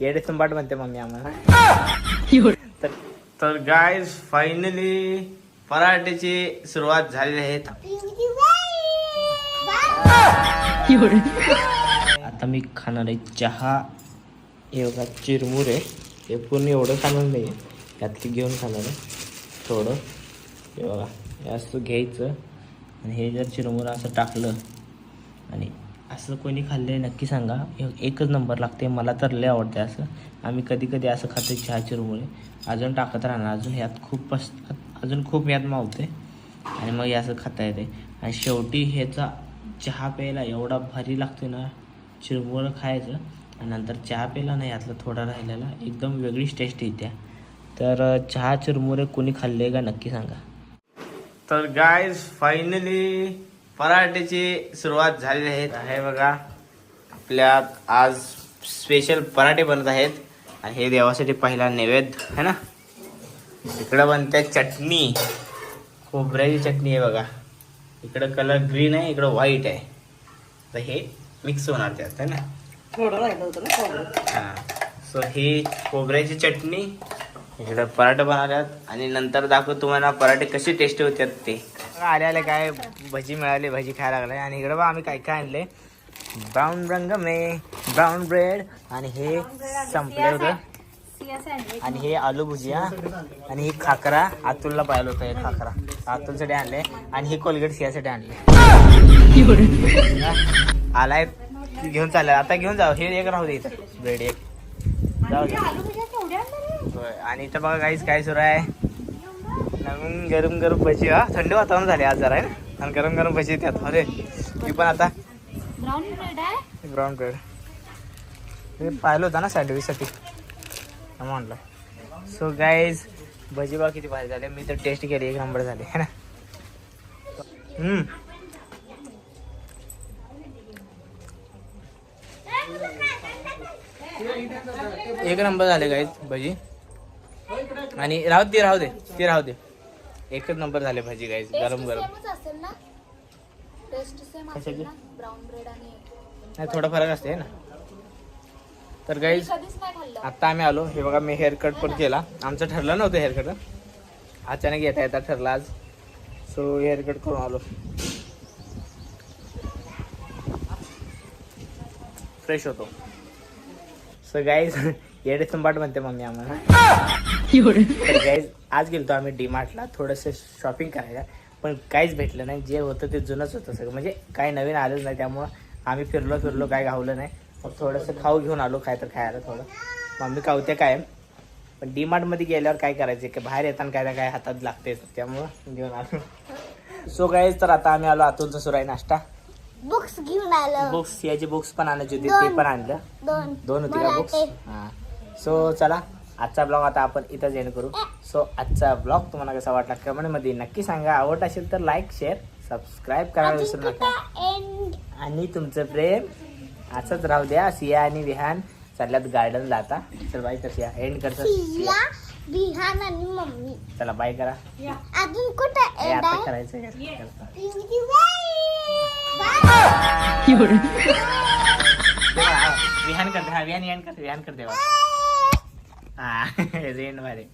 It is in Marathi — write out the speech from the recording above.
येडे तुंबाट म्हणते मम्मी आम्हाला. तर- तर गाय फायनली पराठ्याची सुरुवात झालेली आहे. आता मी खाणार आहे चहा बघा चिरमुरे हे पूर्ण एवढं खाणार नाही यातली घेऊन खाणार आहे. थोडं. हे बघा असं घ्यायचं. आणि हे जर चिरमुरं असं टाकलं आणि असं कोणी खाल्लं आहे नक्की सांगा. एकच नंबर लागते मला तर लय आवडते असं. आम्ही कधी कधी असं खातो चहा चिरमुरे अजून टाकत राहणार. अजून ह्यात खूप पस अजून खूप यात मावते आणि मग हे असं खाता येते आणि शेवटी ह्याचा चहा प्यायला एवढा भारी लागतो ना चिरमुरं खायचं. आणि नंतर चहा प्यायला ना यातलं थोडा राहिलेला. एकदम वेगळीच टेस्ट येते तर चहा चिरमुरे कोणी खाल्ले का नक्की सांगा. तर गायज फायनली पराठ्याची सुरुवात झालेली आहे. आहे बघा. आपल्यात आज स्पेशल पराठे बनत आहेत. आणि हे देवासाठी पहिला नैवेद्य है ना? इकडं बनते चटणी. खोबऱ्याची चटणी आहे बघा. इकडं कलर ग्रीन आहे इकडं व्हाईट आहे. तर हे मिक्स होणार त्यात है ना? थोडं राहिलं होतं ना थोडं हां. सो ही खोबऱ्याची चटणी इकडं पराठे बनवल्यात. आणि नंतर दाखव तुम्हाला पराठे कसे टेस्टी होतात ते. आले आले काय भजी मिळाली भजी खायला लागलाय आणि इकडं बा आम्ही काय काय आणले? ब्राऊन रंग मे ब्राऊन ब्रेड आणि हे संपले होतं. आणि हे आलू भुजिया आणि ही खाकरा. अतुलला पाहिलं होतं हे खाकरा. अतुलसाठी आणले. आणि ही कोलगेट सियासाठी आणले. आलाय. घेऊन चाललाय. आता घेऊन जाऊ. हे एक राहू दे इथं. ब्रेड एक. जाऊ दे. आणि इथं बघा काहीच काय सुरू आहे. नवीन गरम गरम भजी हा थंडी वातावरण झाले आज जरा आहे ना? आणि गरम गरम भजी त्यात अरे मी पण आता ब्राऊन ब्रेड हे पाहिलं होतं ना सँडविचसाठी म्हटलं सो गाईज भजी बघा किती भारी झाले. मी तर टेस्ट केली एक नंबर झाले है ना? हम्म. एक नंबर झाले गाईज भजी. आणि राहू दे राहू दे ते राहू दे. एकच नंबर झाले भजी गाईज गरम गरम. सेमच असेल ना? टेस्ट सेम कशाची? असेल ना? ब्राऊन ब्रेड आणि नाही थोडा फरक असते ना. तर गाईज आता आम्ही आलो. हे बघा मी हेअर कट पण केला. आमचं ठरलं नव्हतं हेअर कट अचानक येता येता ठरला आज. सो हेअर कट करून आलो. फ्रेश होतो. सो गाईज येडे संबाट म्हणते मम्मी आम्हाला. तर गाईज आज गेलतो आम्ही डीमार्टला थोडंसं शॉपिंग करायला. पण काहीच भेटलं नाही. जे होतं ते जुनंच होतं सगळं. म्हणजे काही नवीन आलंच नाही. त्यामुळं आम्ही फिरलो फिरलो काय गावलं नाही. मग थोडंसं खाऊ घेऊन आलो काय तर खायला थोडं. मम्मी कावते काय पण डीमार्टमध्ये गेल्यावर काय करायचं? की बाहेर येताना काय ना काय हातात लागते त्यामुळं घेऊन आलो. सो गाईज तर आता आम्ही आलो आतूनचा सुरू आहे नाश्ता. बुक्स घेऊन आलं. बुक्स याची बुक्स पण आणायची होती ते पण आणलं. दोन. दोन होती का बुक्स हां. सो चला. आजचा ब्लॉग आता आपण इथंच एंड करू. सो आजचा ब्लॉग तुम्हाला कसा वाटला कमेंटमध्ये नक्की सांगा. आवडत असेल तर लाईक शेअर सबस्क्राईब करायला विसरू नका. एंड आणि तुमचं प्रेम असंच राहू द्या. सिया आणि विहान चालल्यात गार्डनला आता. चल बाय कर सिया एंड करतो आणि मम्मी. चला बाय करा. अजून कुठं एंड आता आहे? करायचं करता. विहान करते. हा विहान एंड कर विहान करते हा एंडमध्ये